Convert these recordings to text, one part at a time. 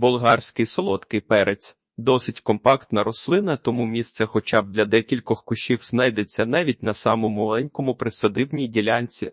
Болгарський солодкий перець досить компактна рослина, тому місце хоча б для декількох кущів знайдеться навіть на самому маленькому присадибній ділянці.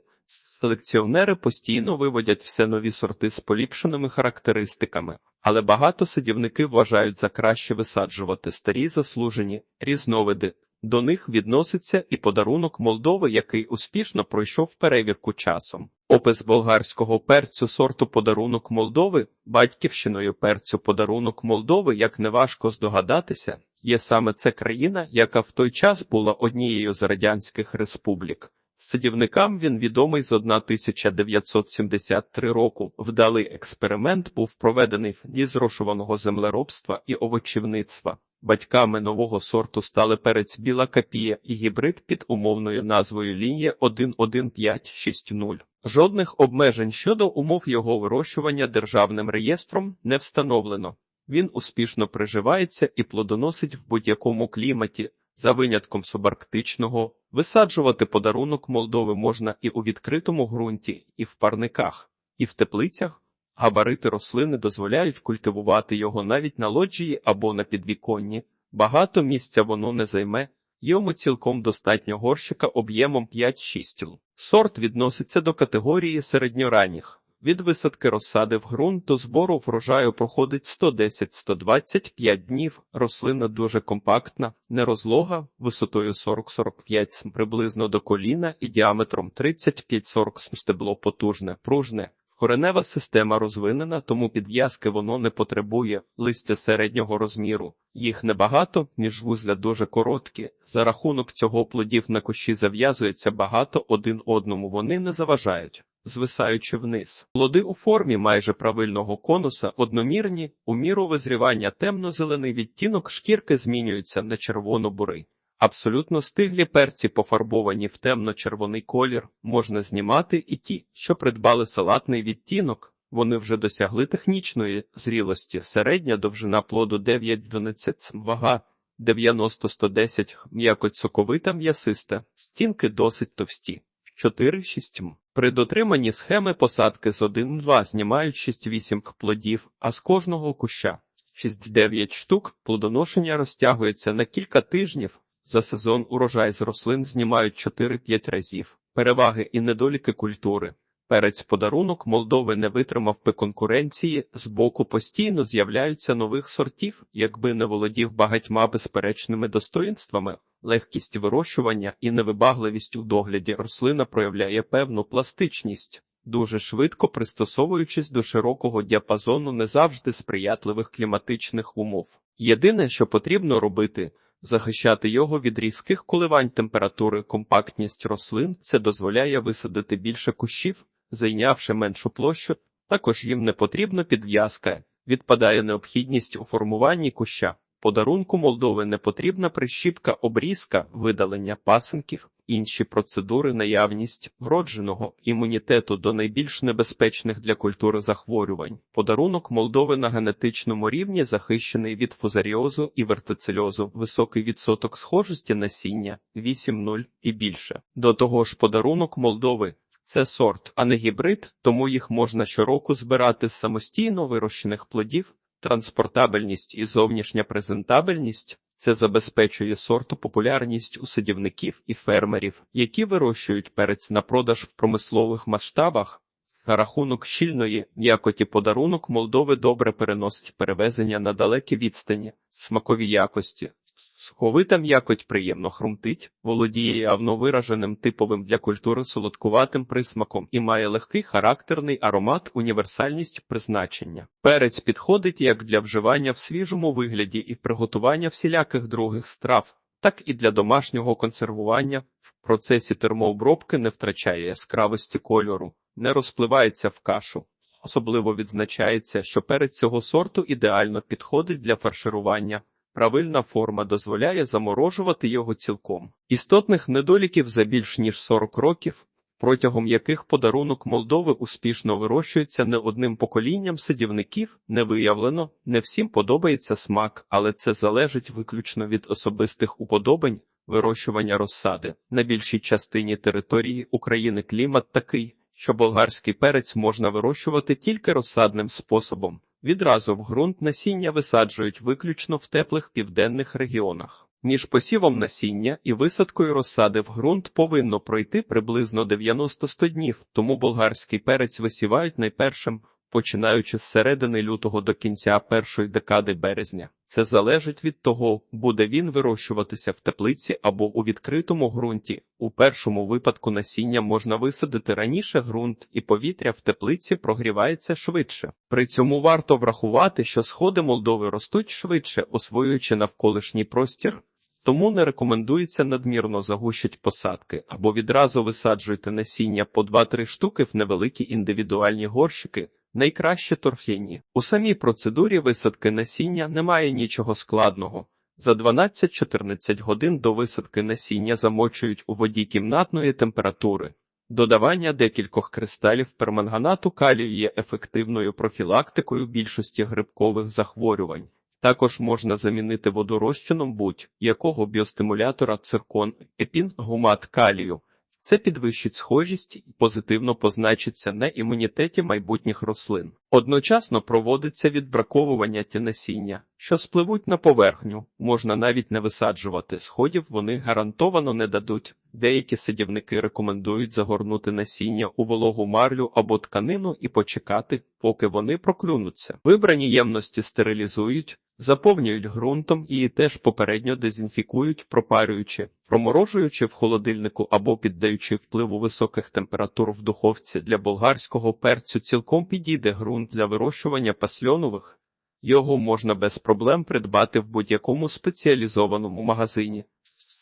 Селекціонери постійно виводять все нові сорти з поліпшеними характеристиками, але багато садівники вважають за краще висаджувати старі заслужені різновиди. До них відноситься і подарунок Молдови, який успішно пройшов перевірку часом. Опис болгарського перцю сорту подарунок Молдови, батьківщиною перцю подарунок Молдови, як неважко здогадатися, є саме це країна, яка в той час була однією з радянських республік. Садівникам він відомий з 1973 року. Вдалий експеримент був проведений в дні зрошуваного землеробства і овочівництва. Батьками нового сорту стали перець біла капія і гібрид під умовною назвою лінія 11560. Жодних обмежень щодо умов його вирощування державним реєстром не встановлено. Він успішно приживається і плодоносить в будь-якому кліматі, за винятком субарктичного. Висаджувати подарунок Молдови можна і у відкритому ґрунті, і в парниках, і в теплицях. Габарити рослини дозволяють культивувати його навіть на лоджії або на підвіконні. Багато місця воно не займе, йому цілком достатньо горщика об'ємом 5-6 л. Сорт відноситься до категорії середньоранніх. Від висадки розсади в ґрунт до збору врожаю проходить 110-125 днів. Рослина дуже компактна, нерозлога, висотою 40-45 см приблизно до коліна і діаметром 35-40 см стебло потужне, пружне. Коренева система розвинена, тому підв'язки воно не потребує листя середнього розміру. Їх небагато, ніж вузля дуже короткі. За рахунок цього плодів на кущі зав'язується багато один одному. Вони не заважають, звисаючи вниз. Плоди у формі майже правильного конуса, одномірні, у міру визрівання темно-зелений відтінок шкірки змінюється на червоно-бурий. Абсолютно стиглі перці, пофарбовані в темно-червоний колір, можна знімати і ті, що придбали салатний відтінок. Вони вже досягли технічної зрілості. Середня довжина плоду 9-12 см, вага 90-110 м'якоть соковита м'ясиста, стінки досить товсті. 4-6 м. При дотриманні схеми посадки з 1-2 знімають 6-8 плодів, а з кожного куща 6-9 штук плодоношення розтягується на кілька тижнів. За сезон урожай з рослин знімають 4-5 разів. Переваги і недоліки культури. Перець подарунок Молдови не витримав би конкуренції, з боку постійно з'являються нових сортів, якби не володів багатьма безперечними достоїнствами, легкість вирощування і невибагливість у догляді рослина проявляє певну пластичність, дуже швидко пристосовуючись до широкого діапазону не завжди сприятливих кліматичних умов. Єдине, що потрібно робити – захищати його від різких коливань температури, компактність рослин це дозволяє висадити більше кущів, зайнявши меншу площу. Також їм не потрібна підв'язка, відпадає необхідність у формуванні куща. Подарунку Молдови не потрібна прищіпка, обрізка, видалення пасинків, інші процедури, наявність вродженого імунітету до найбільш небезпечних для культури захворювань. Подарунок Молдови на генетичному рівні захищений від фузаріозу і вертицельозу, високий відсоток схожості насіння 8-0 і більше. До того ж, подарунок Молдови. Це сорт, а не гібрид, тому їх можна щороку збирати з самостійно вирощених плодів, транспортабельність і зовнішня презентабельність це забезпечує сорту популярність у садівників і фермерів, які вирощують перець на продаж в промислових масштабах. За рахунок щільної якоті подарунок Молдови добре переносить перевезення на далекі відстані, смакові якості. Суховита м'якоть приємно хрумтить, володіє явно вираженим типовим для культури солодкуватим присмаком і має легкий характерний аромат, універсальність призначення. Перець підходить як для вживання в свіжому вигляді і приготування всіляких других страв, так і для домашнього консервування. В процесі термообробки не втрачає яскравості кольору, не розпливається в кашу. Особливо відзначається, що перець цього сорту ідеально підходить для фарширування. Правильна форма дозволяє заморожувати його цілком. Істотних недоліків за більш ніж 40 років, протягом яких подарунок Молдови успішно вирощується не одним поколінням садівників, не виявлено, не всім подобається смак, але це залежить виключно від особистих уподобань вирощування розсади. На більшій частині території України клімат такий, що болгарський перець можна вирощувати тільки розсадним способом. Відразу в ґрунт насіння висаджують виключно в теплих південних регіонах. Між посівом насіння і висадкою розсади в ґрунт повинно пройти приблизно 90-100 днів, тому болгарський перець висівають найпершим, починаючи з середини лютого до кінця першої декади березня. Це залежить від того, буде він вирощуватися в теплиці або у відкритому ґрунті. У першому випадку насіння можна висадити раніше ґрунт, і повітря в теплиці прогрівається швидше. При цьому варто врахувати, що сходи Молдови ростуть швидше, освоюючи навколишній простір. Тому не рекомендується надмірно загущить посадки або відразу висаджуйте насіння по 2-3 штуки в невеликі індивідуальні горщики, найкраще торф'яні. У самій процедурі висадки насіння немає нічого складного. За 12-14 годин до висадки насіння замочують у воді кімнатної температури. Додавання декількох кристалів перманганату калію є ефективною профілактикою більшості грибкових захворювань. Також можна замінити водорозчином будь-якого біостимулятора циркон, епін, гумат калію. Це підвищить схожість і позитивно позначиться на імунітеті майбутніх рослин. Одночасно проводиться відбраковування ті насіння, що спливуть на поверхню, можна навіть не висаджувати сходів, вони гарантовано не дадуть. Деякі садівники рекомендують загорнути насіння у вологу марлю або тканину і почекати, поки вони проклюнуться. Вибрані ємності стерилізують, заповнюють ґрунтом і теж попередньо дезінфікують, пропарюючи, проморожуючи в холодильнику або піддаючи впливу високих температур в духовці для болгарського перцю цілком підійде ґрунт для вирощування пасльонових. Його можна без проблем придбати в будь-якому спеціалізованому магазині.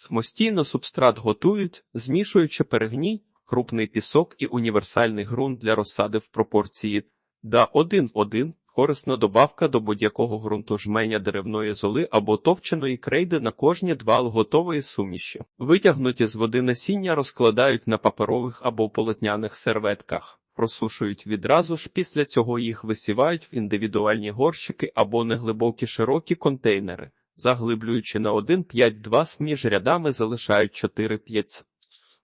Самостійно субстрат готують, змішуючи перегній, крупний пісок і універсальний ґрунт для розсади в пропорції да 1-1, корисна добавка до будь-якого ґрунту жменя деревної золи або товченої крейди на кожні два готової суміші. Витягнуті з води насіння розкладають на паперових або полотняних серветках. Просушують відразу ж, після цього їх висівають в індивідуальні горщики або неглибокі широкі контейнери, заглиблюючи на 1,5-2 між рядами залишають 4-5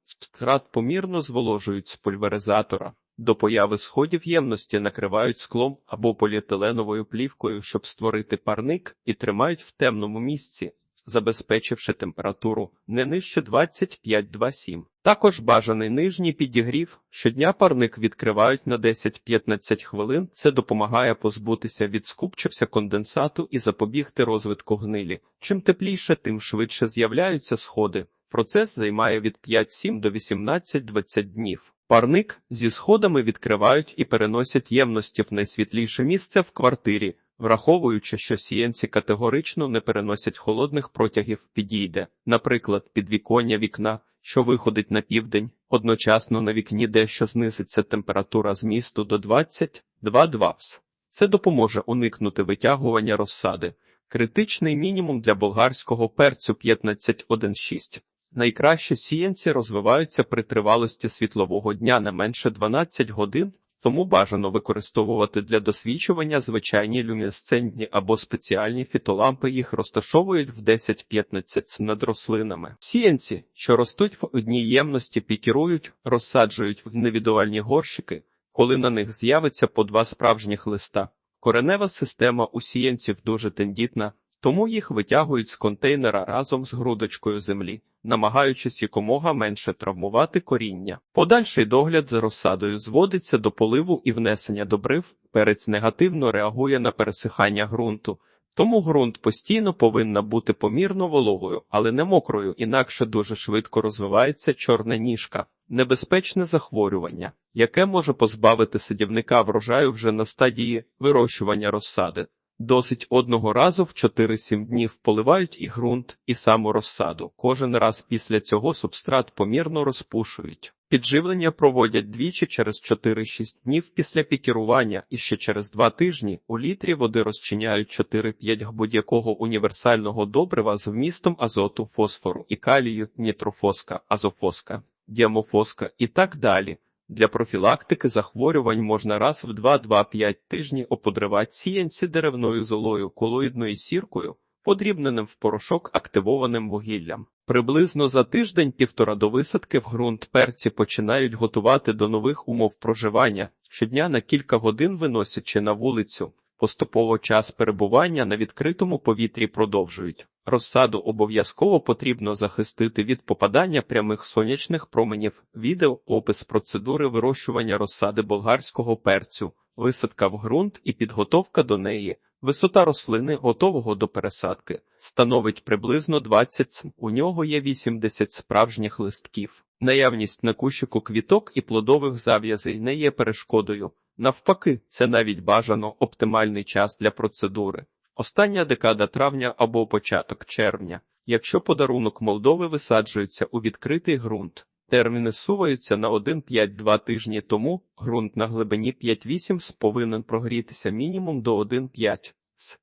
Страт помірно зволожують з пульверизатора. До появи сходів ємності накривають склом або поліетиленовою плівкою, щоб створити парник, і тримають в темному місці, забезпечивши температуру не нижче 25-27. Також бажаний нижній підігрів. Щодня парник відкривають на 10-15 хвилин. Це допомагає позбутися від скупчився конденсату і запобігти розвитку гнилі. Чим тепліше, тим швидше з'являються сходи. Процес займає від 5-7 до 18-20 днів. Парник зі сходами відкривають і переносять ємності в найсвітліше місце в квартирі, враховуючи, що сіянці категорично не переносять холодних протягів, підійде, наприклад, підвіконня вікна, що виходить на південь, одночасно на вікні дещо знизиться температура змісту до 22 Вс. Це допоможе уникнути витягування розсади. Критичний мінімум для болгарського перцю 15,1,6. Найкраще сіянці розвиваються при тривалості світлового дня не менше 12 годин, тому бажано використовувати для досвідчування звичайні люмінесцентні або спеціальні фітолампи. Їх розташовують в 10-15 над рослинами. Сіянці, що ростуть в одній ємності, пікірують, розсаджують в індивідуальні горщики, коли на них з'явиться по два справжніх листа. Коренева система у сіянців дуже тендітна, тому їх витягують з контейнера разом з грудочкою землі, намагаючись якомога менше травмувати коріння. Подальший догляд за розсадою зводиться до поливу і внесення добрив. Перець негативно реагує на пересихання ґрунту. Тому ґрунт постійно повинна бути помірно вологою, але не мокрою, інакше дуже швидко розвивається чорна ніжка, небезпечне захворювання, яке може позбавити садівника врожаю вже на стадії вирощування розсади. Досить одного разу в 4-7 днів поливають і ґрунт, і саму розсаду. Кожен раз після цього субстрат помірно розпушують. Підживлення проводять двічі через 4-6 днів після пікірування і ще через 2 тижні у літрі води розчиняють 4-5 будь-якого універсального добрива з вмістом азоту, фосфору і калію, нітрофоска, азофоска, діамофоска і так далі. Для профілактики захворювань можна раз в 2-2-5 тижні оподривати сіянці деревною золою колоїдною сіркою, подрібненим в порошок активованим вугіллям. Приблизно за тиждень-півтора до висадки в ґрунт перці починають готувати до нових умов проживання, щодня на кілька годин виносячи на вулицю. Поступово час перебування на відкритому повітрі продовжують. Розсаду обов'язково потрібно захистити від попадання прямих сонячних променів. Відео опис процедури вирощування розсади болгарського перцю, висадка в ґрунт і підготовка до неї. Висота рослини, готового до пересадки, становить приблизно 20 см. У нього є 80 справжніх листків. Наявність на кущику квіток і плодових зав'язей не є перешкодою. Навпаки, це навіть бажано оптимальний час для процедури. Остання декада травня або початок червня. Якщо подарунок Молдови висаджується у відкритий ґрунт, терміни суваються на 1-5-2 тижні тому ґрунт на глибині 5-8 повинен прогрітися мінімум до 1-5 с.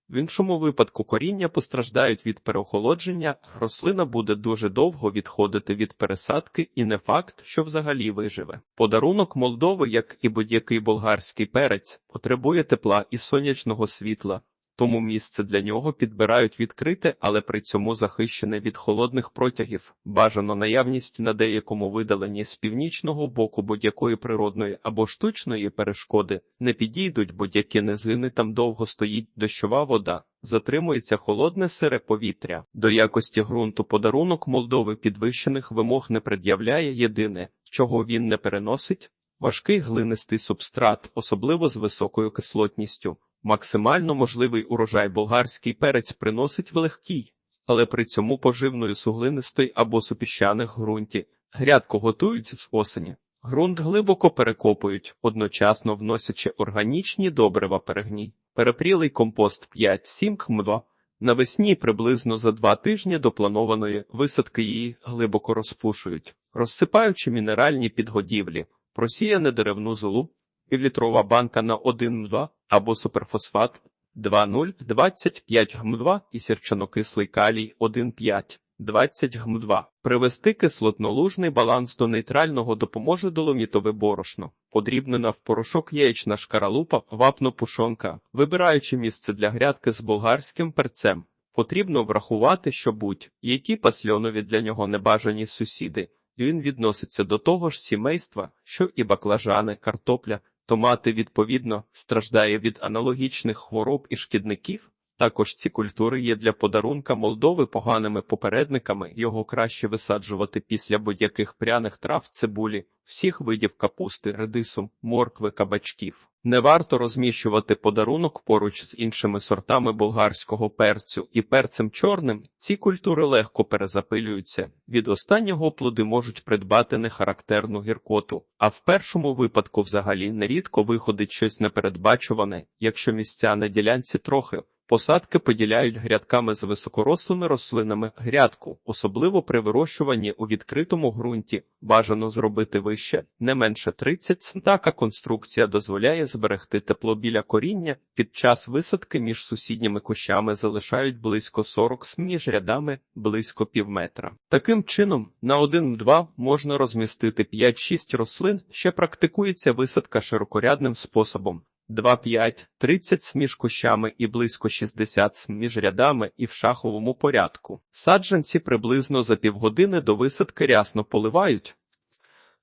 В іншому випадку коріння постраждають від переохолодження, рослина буде дуже довго відходити від пересадки і не факт, що взагалі виживе. Подарунок Молдови, як і будь-який болгарський перець, потребує тепла і сонячного світла. Тому місце для нього підбирають відкрите, але при цьому захищене від холодних протягів. Бажано наявність на деякому видаленні з північного боку будь-якої природної або штучної перешкоди не підійдуть будь-які низини, там довго стоїть дощова вода. Затримується холодне сире повітря. До якості ґрунту подарунок Молдови підвищених вимог не пред'являє єдине, чого він не переносить. Важкий глинистий субстрат, особливо з високою кислотністю. Максимально можливий урожай болгарський перець приносить в легкій, але при цьому поживної суглинистої або супіщаних ґрунті. Грядку готують з осені. Ґрунт глибоко перекопують, одночасно вносячи органічні добрива перегній. Перепрілий компост 5-7 км2. Навесні приблизно за два тижні до планованої висадки її глибоко розпушують, розсипаючи мінеральні підгодівлі, просіяне деревну золу, півлітрова банка на 1-2 або суперфосфат 2,0, 25 гм2 і сірчанокислий калій 1,5. 20 гм2. Привести кислотно-лужний баланс до нейтрального допоможе доломітове борошно, подрібнена в порошок яєчна шкаралупа, вапно-пушонка. Вибираючи місце для грядки з болгарським перцем, потрібно врахувати, що будь-які пасльонові для нього небажані сусіди. Він відноситься до того ж сімейства, що і баклажани, картопля, Томати, відповідно, страждає від аналогічних хвороб і шкідників. Також ці культури є для подарунка Молдови поганими попередниками, його краще висаджувати після будь-яких пряних трав, цибулі, всіх видів капусти, редису, моркви, кабачків. Не варто розміщувати подарунок поруч з іншими сортами болгарського перцю і перцем чорним. Ці культури легко перезапилюються. Від останнього плоди можуть придбати нехарактерну гіркоту, а в першому випадку взагалі нерідко виходить щось непередбачуване, якщо місця на ділянці трохи. Посадки поділяють грядками з високорослими рослинами грядку, особливо при вирощуванні у відкритому ґрунті. Бажано зробити вище, не менше 30 см. Така конструкція дозволяє зберегти тепло біля коріння. Під час висадки між сусідніми кущами залишають близько 40 см, між рядами близько пів метра. Таким чином, на 1-2 можна розмістити 5-6 рослин, ще практикується висадка широкорядним способом. 2-5, 30 між кущами і близько 60 між рядами і в шаховому порядку. Саджанці приблизно за півгодини до висадки рясно поливають.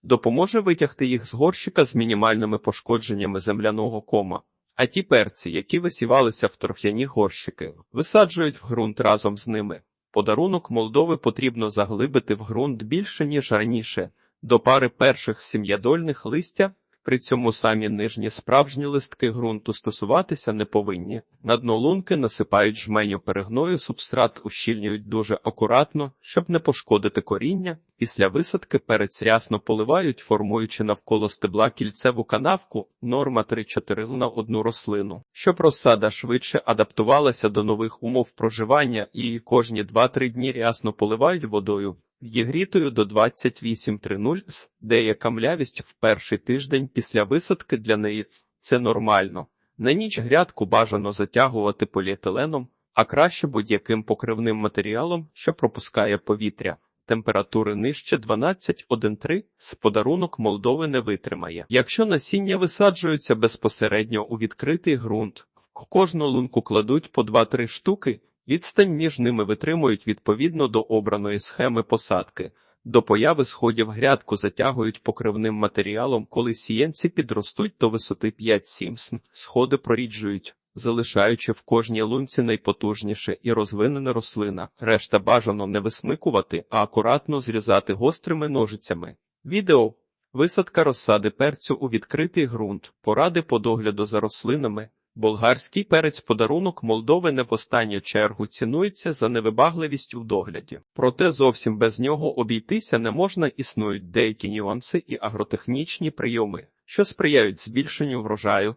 Допоможе витягти їх з горщика з мінімальними пошкодженнями земляного кома. А ті перці, які висівалися в торф'яні горщики, висаджують в ґрунт разом з ними. Подарунок Молдови потрібно заглибити в ґрунт більше, ніж раніше, до пари перших сім'ядольних листя при цьому самі нижні справжні листки ґрунту стосуватися не повинні. На дно лунки насипають жменю перегною, субстрат ущільнюють дуже акуратно, щоб не пошкодити коріння. Після висадки перець рясно поливають, формуючи навколо стебла кільцеву канавку, норма 3-4 на одну рослину, щоб розсада швидше адаптувалася до нових умов проживання і кожні 2-3 дні рясно поливають водою. Єгрітою до 28.30 с, деяка млявість в перший тиждень після висадки для неї це нормально. На ніч грядку бажано затягувати поліетиленом, а краще будь-яким покривним матеріалом, що пропускає повітря. Температури нижче 12,1,3 з подарунок Молдови не витримає. Якщо насіння висаджуються безпосередньо у відкритий ґрунт, в кожну лунку кладуть по 2-3 штуки. Відстань між ними витримують відповідно до обраної схеми посадки. До появи сходів грядку затягують покривним матеріалом, коли сіянці підростуть до висоти 5-7 см. Сходи проріджують. залишаючи в кожній лунці найпотужніше і розвинена рослина. Решта бажано не висмикувати, а акуратно зрізати гострими ножицями. Відео Висадка розсади перцю у відкритий ґрунт, поради по догляду за рослинами. Болгарський перець подарунок Молдови не в останню чергу цінується за невибагливість у догляді. Проте зовсім без нього обійтися не можна існують деякі нюанси і агротехнічні прийоми, що сприяють збільшенню врожаю.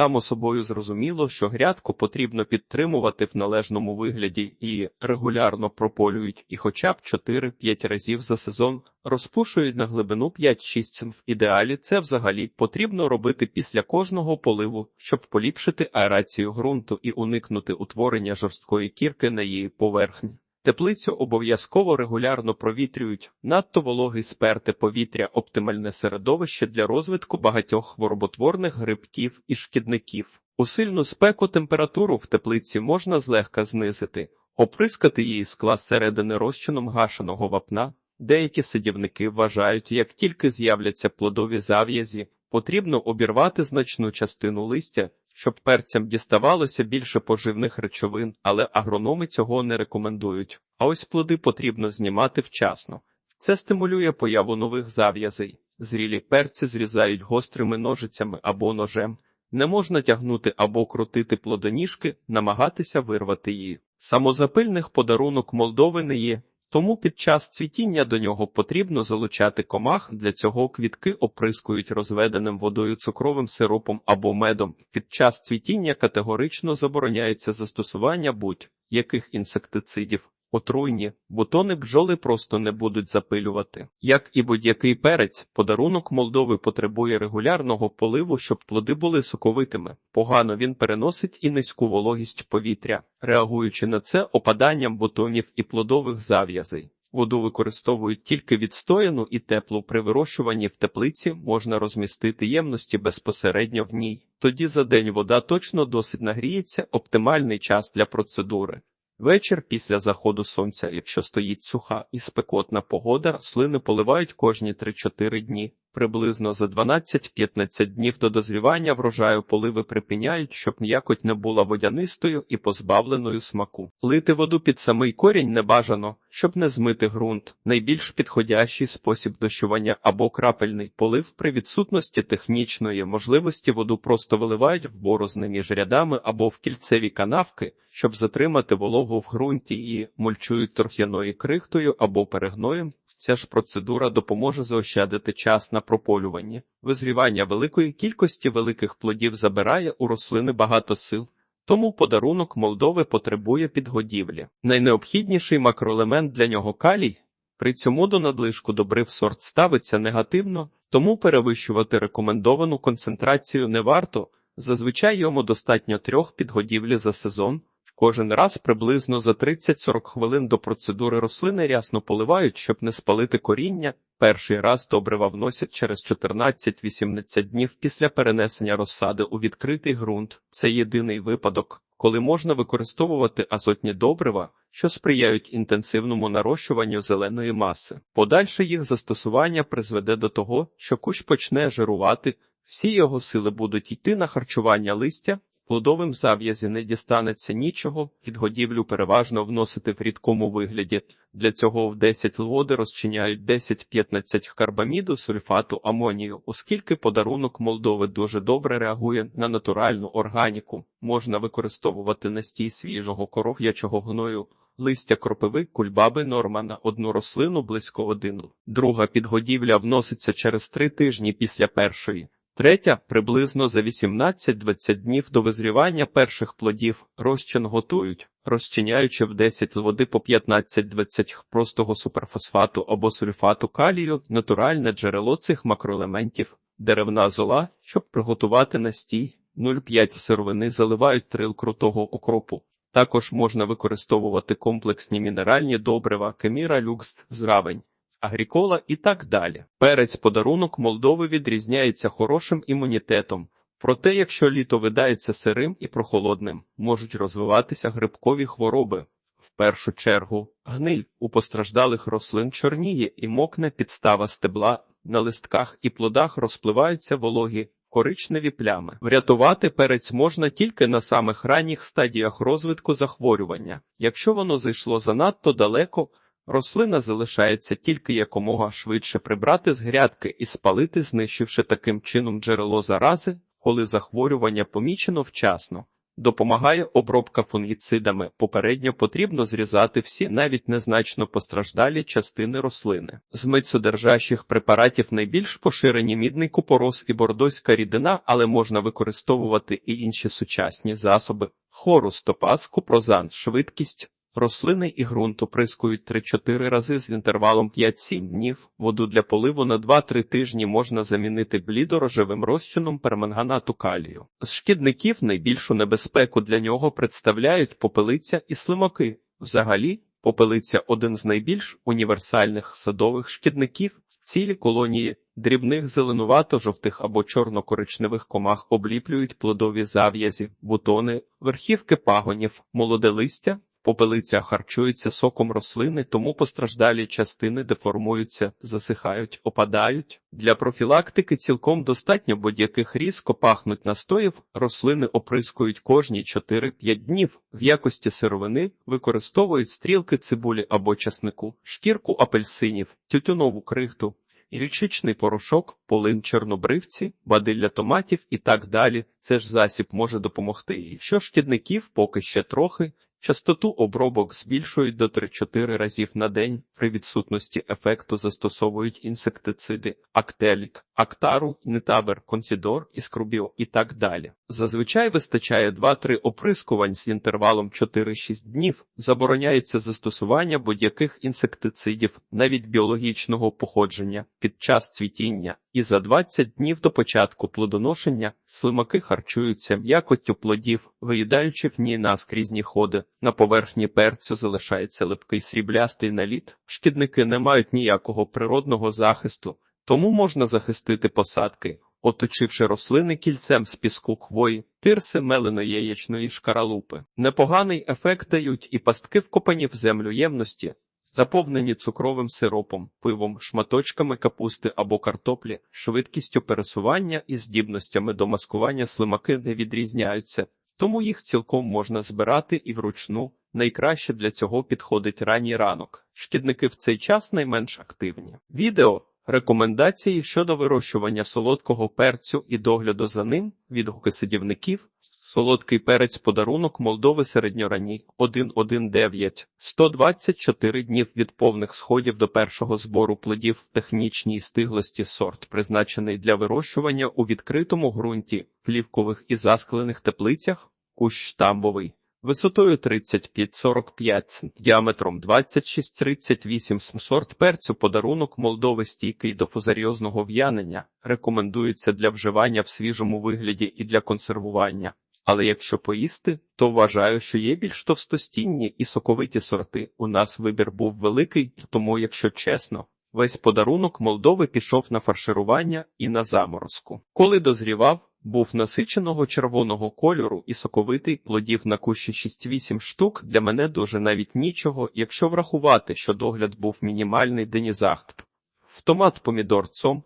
Само собою зрозуміло, що грядку потрібно підтримувати в належному вигляді і регулярно прополюють і хоча б 4-5 разів за сезон розпушують на глибину 5-6 см. В ідеалі це взагалі потрібно робити після кожного поливу, щоб поліпшити аерацію ґрунту і уникнути утворення жорсткої кірки на її поверхні. Теплицю обов'язково регулярно провітрюють, надто вологий сперте повітря оптимальне середовище для розвитку багатьох хвороботворних грибків і шкідників. У сильну спеку температуру в теплиці можна злегка знизити, оприскати її скла середини розчином гашеного вапна. Деякі садівники вважають, як тільки з'являться плодові зав'язі, потрібно обірвати значну частину листя, щоб перцям діставалося більше поживних речовин, але агрономи цього не рекомендують. А ось плоди потрібно знімати вчасно. Це стимулює появу нових зав'язей. Зрілі перці зрізають гострими ножицями або ножем. Не можна тягнути або крутити плодоніжки, намагатися вирвати її. Самозапильних подарунок Молдови не є, тому під час цвітіння до нього потрібно залучати комах. Для цього квітки оприскують розведеним водою цукровим сиропом або медом. Під час цвітіння категорично забороняється застосування будь-яких інсектицидів. Отруйні бутони бджоли просто не будуть запилювати. Як і будь-який перець, подарунок Молдови потребує регулярного поливу, щоб плоди були соковитими. Погано він переносить і низьку вологість повітря, реагуючи на це опаданням бутонів і плодових зав'язей. Воду використовують тільки відстояну і теплу. При вирощуванні в теплиці можна розмістити ємності безпосередньо в ній. Тоді за день вода точно досить нагріється, оптимальний час для процедури. Вечір після заходу сонця, якщо стоїть суха і спекотна погода, слини поливають кожні 3-4 дні. Приблизно за 12-15 днів до дозрівання врожаю поливи припиняють, щоб м'якоть не була водянистою і позбавленою смаку. Лити воду під самий корінь не бажано, щоб не змити ґрунт. Найбільш підходящий спосіб дощування або крапельний полив при відсутності технічної можливості воду просто виливають в борозни між рядами або в кільцеві канавки, щоб затримати вологу в ґрунті і мульчують торф'яною крихтою або перегноєм. Ця ж процедура допоможе заощадити час на прополюванні. Визрівання великої кількості великих плодів забирає у рослини багато сил, тому подарунок Молдови потребує підгодівлі. Найнеобхідніший макроелемент для нього калій. При цьому до надлишку добрив сорт ставиться негативно, тому перевищувати рекомендовану концентрацію не варто. Зазвичай йому достатньо трьох підгодівлі за сезон. Кожен раз приблизно за 30-40 хвилин до процедури рослини рясно поливають, щоб не спалити коріння. Перший раз добрива вносять через 14-18 днів після перенесення розсади у відкритий ґрунт. Це єдиний випадок, коли можна використовувати азотні добрива, що сприяють інтенсивному нарощуванню зеленої маси. Подальше їх застосування призведе до того, що кущ почне жирувати, всі його сили будуть йти на харчування листя. Плодовим зав'язі не дістанеться нічого, підгодівлю переважно вносити в рідкому вигляді. Для цього в 10 води розчиняють 10-15 карбаміду, сульфату, амонію, оскільки подарунок Молдови дуже добре реагує на натуральну органіку. Можна використовувати настій свіжого коров'ячого гною, листя кропиви, кульбаби норма на одну рослину близько одину. Друга підгодівля вноситься через три тижні після першої. Третя приблизно за 18-20 днів до визрівання перших плодів розчин готують, розчиняючи в 10 води по 15-20 простого суперфосфату або сульфату калію, натуральне джерело цих макроелементів, деревна зола, щоб приготувати настій, 0,5 сировини заливають трил крутого окропу. Також можна використовувати комплексні мінеральні добрива, кеміра люкс, зравень агрікола і так далі. Перець подарунок Молдови відрізняється хорошим імунітетом. Проте, якщо літо видається сирим і прохолодним, можуть розвиватися грибкові хвороби. В першу чергу, гниль у постраждалих рослин чорніє і мокне підстава стебла, на листках і плодах розпливаються вологі коричневі плями. Врятувати перець можна тільки на самих ранніх стадіях розвитку захворювання. Якщо воно зайшло занадто далеко, рослина залишається тільки якомога швидше прибрати з грядки і спалити, знищивши таким чином джерело зарази, коли захворювання помічено вчасно. Допомагає обробка фунгіцидами. Попередньо потрібно зрізати всі навіть незначно постраждалі частини рослини. З мицодержащих препаратів найбільш поширені мідний купорос і бордоська рідина, але можна використовувати і інші сучасні засоби. Хорус, топаз, купрозан, швидкість. Рослини і ґрунт оприскують 3-4 рази з інтервалом 5-7 днів. Воду для поливу на 2-3 тижні можна замінити блідорожевим розчином перманганату калію. З шкідників найбільшу небезпеку для нього представляють попелиця і слимаки. Взагалі, попелиця один з найбільш універсальних садових шкідників. в Цілі колонії дрібних зеленувато-жовтих або чорно-коричневих комах обліплюють плодові зав'язі, бутони, верхівки пагонів, молоде листя. Попелиця харчується соком рослини, тому постраждалі частини деформуються, засихають, опадають. Для профілактики цілком достатньо будь-яких різко пахнуть настоїв, рослини оприскують кожні 4-5 днів. В якості сировини використовують стрілки цибулі або часнику, шкірку апельсинів, тютюнову крихту. Річичний порошок, полин чорнобривці, бадилля томатів і так далі. Це ж засіб може допомогти. Якщо шкідників поки ще трохи, Частоту обробок збільшують до 3-4 разів на день. При відсутності ефекту застосовують інсектициди, актелік, актару, нетабер, консідор, іскрубіо і так далі. Зазвичай вистачає 2-3 оприскувань з інтервалом 4-6 днів. Забороняється застосування будь-яких інсектицидів, навіть біологічного походження, під час цвітіння. І за 20 днів до початку плодоношення слимаки харчуються м'якоттю плодів, виїдаючи в ній наскрізні ходи. На поверхні перцю залишається липкий сріблястий наліт. Шкідники не мають ніякого природного захисту, тому можна захистити посадки, оточивши рослини кільцем з піску хвої, тирси мелено-яєчної шкаралупи. Непоганий ефект дають і пастки вкопані в землю ємності, заповнені цукровим сиропом, пивом, шматочками капусти або картоплі, швидкістю пересування і здібностями до маскування слимаки не відрізняються, тому їх цілком можна збирати і вручну. Найкраще для цього підходить ранній ранок. Шкідники в цей час найменш активні. Відео рекомендації щодо вирощування солодкого перцю і догляду за ним, відгуки садівників. Солодкий перець подарунок Молдови середньоранній 1.1.9. 124 днів від повних сходів до першого збору плодів в технічній стиглості сорт, призначений для вирощування у відкритому ґрунті, плівкових і засклених теплицях, кущ штамбовий. Висотою 35-45 діаметром 26-38 сорт перцю подарунок Молдови стійкий до фузаріозного в'янення, рекомендується для вживання в свіжому вигляді і для консервування. Але якщо поїсти, то вважаю, що є більш товстостінні і соковиті сорти. У нас вибір був великий, тому, якщо чесно, весь подарунок Молдови пішов на фарширування і на заморозку. Коли дозрівав, був насиченого червоного кольору і соковитий плодів на кущі 6-8 штук. Для мене дуже навіть нічого, якщо врахувати, що догляд був мінімальний денізахт. В томат помідор цом,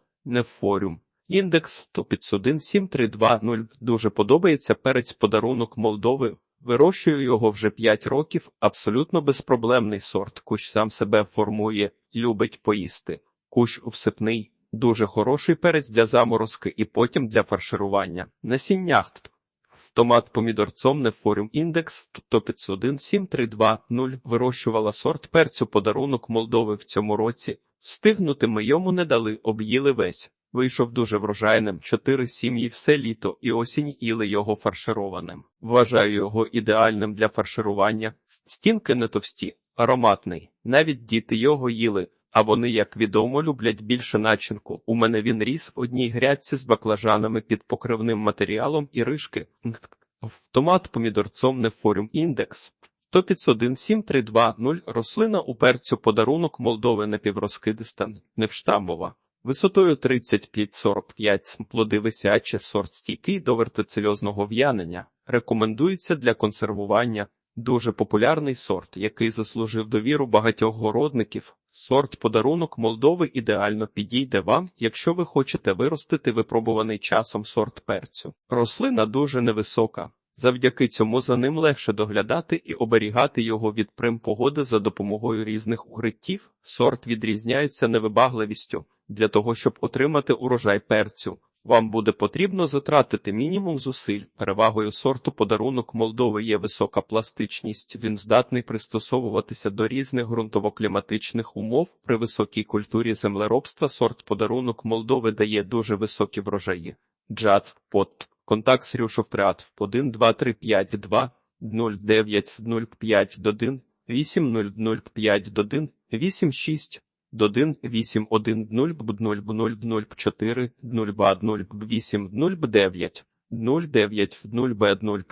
Індекс 1517320 дуже подобається перець подарунок Молдови. Вирощую його вже 5 років, абсолютно безпроблемний сорт. Кущ сам себе формує, любить поїсти. Кущ усипний, дуже хороший перець для заморозки і потім для фарширування. Насіннях Томат помідорцом нефоріум індекс 1517320 вирощувала сорт перцю подарунок Молдови в цьому році. Стигнути ми йому не дали, об'їли весь. Вийшов дуже врожайним, чотири сім'ї все літо і осінь їли його фаршированим. Вважаю його ідеальним для фарширування. Стінки не товсті, ароматний. Навіть діти його їли, а вони, як відомо, люблять більше начинку. У мене він ріс в одній грядці з баклажанами під покривним матеріалом і ришки. В томат помідорцом не форум індекс. 1517320 рослина у перцю подарунок Молдови напіврозкидиста, невштамбова. Висотою 35-45 плоди висячі сорт стійкий до вертицельозного в'янення. Рекомендується для консервування. Дуже популярний сорт, який заслужив довіру багатьох городників. Сорт подарунок Молдови ідеально підійде вам, якщо ви хочете виростити випробуваний часом сорт перцю. Рослина дуже невисока. Завдяки цьому за ним легше доглядати і оберігати його від прим погоди за допомогою різних укриттів. Сорт відрізняється невибагливістю. Для того, щоб отримати урожай перцю, вам буде потрібно затратити мінімум зусиль. Перевагою сорту подарунок Молдови є висока пластичність. Він здатний пристосовуватися до різних ґрунтово-кліматичних умов. При високій культурі землеробства сорт подарунок Молдови дає дуже високі врожаї. Джац, пот, Контакт Срюшовтратв 1 2 3 5 2 0 9 0 5 1 8 0 0 5 1 8 6 1 8 1 0 0 0 0 4 0 2 0 8 0 9 0 9 0 0 4 0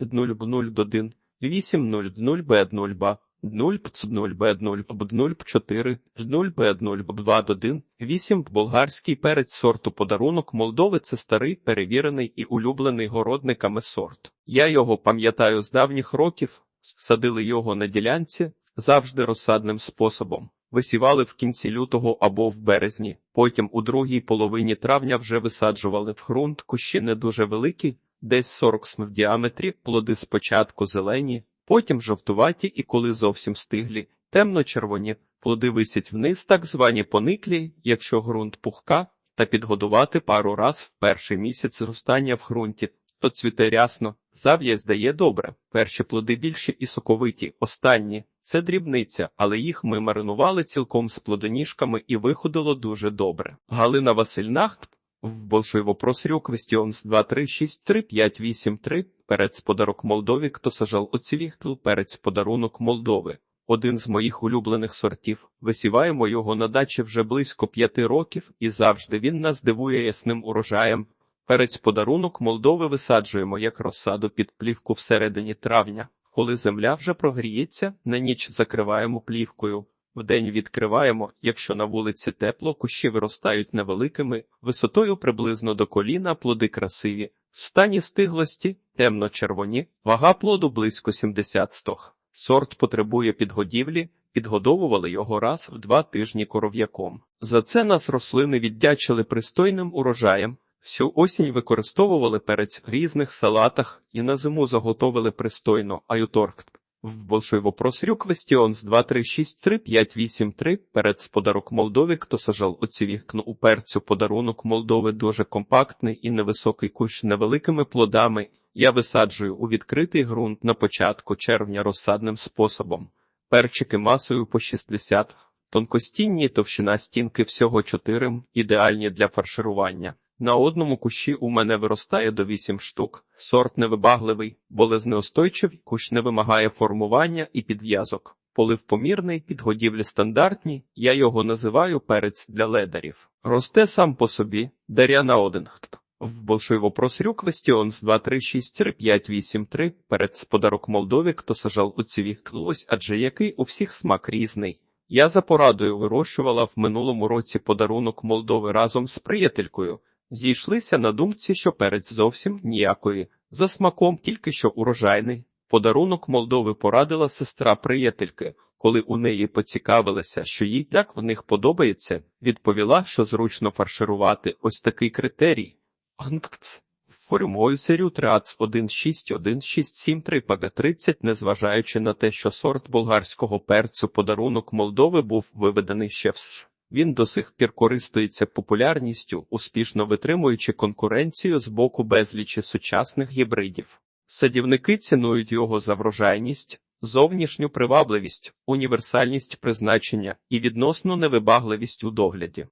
0 1 8 0 0 b 0 2 0П0Б0Б0П4, 0Б0Б2Б1, 8 болгарський перець сорту подарунок Молдови це старий, перевірений і улюблений городниками сорт. Я його пам'ятаю з давніх років, садили його на ділянці завжди розсадним способом. Висівали в кінці лютого або в березні, потім у другій половині травня вже висаджували в ґрунт, кущі не дуже великі, десь 40 см в діаметрі, плоди спочатку зелені, потім жовтуваті і коли зовсім стиглі, темно-червоні, плоди висять вниз, так звані пониклі, якщо ґрунт пухка, та підгодувати пару раз в перший місяць зростання в ґрунті, то цвіте рясно, зав'язь дає добре. Перші плоди більші і соковиті, останні це дрібниця, але їх ми маринували цілком з плодоніжками і виходило дуже добре. Галина Васильнах в просрю Квестіонс 2363583 перець подарок Молдові, хто сажал оцівіхтл перець подарунок Молдови. Один з моїх улюблених сортів. Висіваємо його на дачі вже близько п'яти років, і завжди він нас дивує ясним урожаєм. Перець подарунок Молдови висаджуємо як розсаду під плівку всередині травня. Коли земля вже прогріється, на ніч закриваємо плівкою. Вдень відкриваємо, якщо на вулиці тепло, кущі виростають невеликими, висотою приблизно до коліна, плоди красиві, в стані стиглості, темно-червоні, вага плоду близько 70 стог. Сорт потребує підгодівлі, підгодовували його раз в два тижні коров'яком. За це нас рослини віддячили пристойним урожаєм. Всю осінь використовували перець в різних салатах і на зиму заготовили пристойно аюторг. В Большой вопрос рю квестіонс 2363583 перець подарок Молдові, хто сажал оцівіхкну у перцю подарунок Молдови дуже компактний і невисокий кущ невеликими плодами. Я висаджую у відкритий ґрунт на початку червня розсадним способом. Перчики масою по 60, тонкостінні товщина стінки всього 4, ідеальні для фарширування. На одному кущі у мене виростає до 8 штук. Сорт невибагливий, болезнеустойчивий, кущ не вимагає формування і підв'язок. Полив помірний, підгодівлі стандартні, я його називаю перець для ледарів. Росте сам по собі, даря на один. В большой вопрос рю квестіонс 2363583 перець подарок Молдові, хто сажал у цівіх ось, адже який у всіх смак різний. Я за порадою вирощувала в минулому році подарунок Молдови разом з приятелькою. Зійшлися на думці, що перець зовсім ніякої, за смаком тільки що урожайний. Подарунок Молдови порадила сестра приятельки, коли у неї поцікавилася, що їй так в них подобається, відповіла, що зручно фарширувати ось такий критерій. Анкц. Формою серію Трац 16167 пг 30 незважаючи на те, що сорт болгарського перцю подарунок Молдови був виведений ще в. Він до сих пір користується популярністю, успішно витримуючи конкуренцію з боку безлічі сучасних гібридів. Садівники цінують його за врожайність, зовнішню привабливість, універсальність призначення і відносну невибагливість у догляді.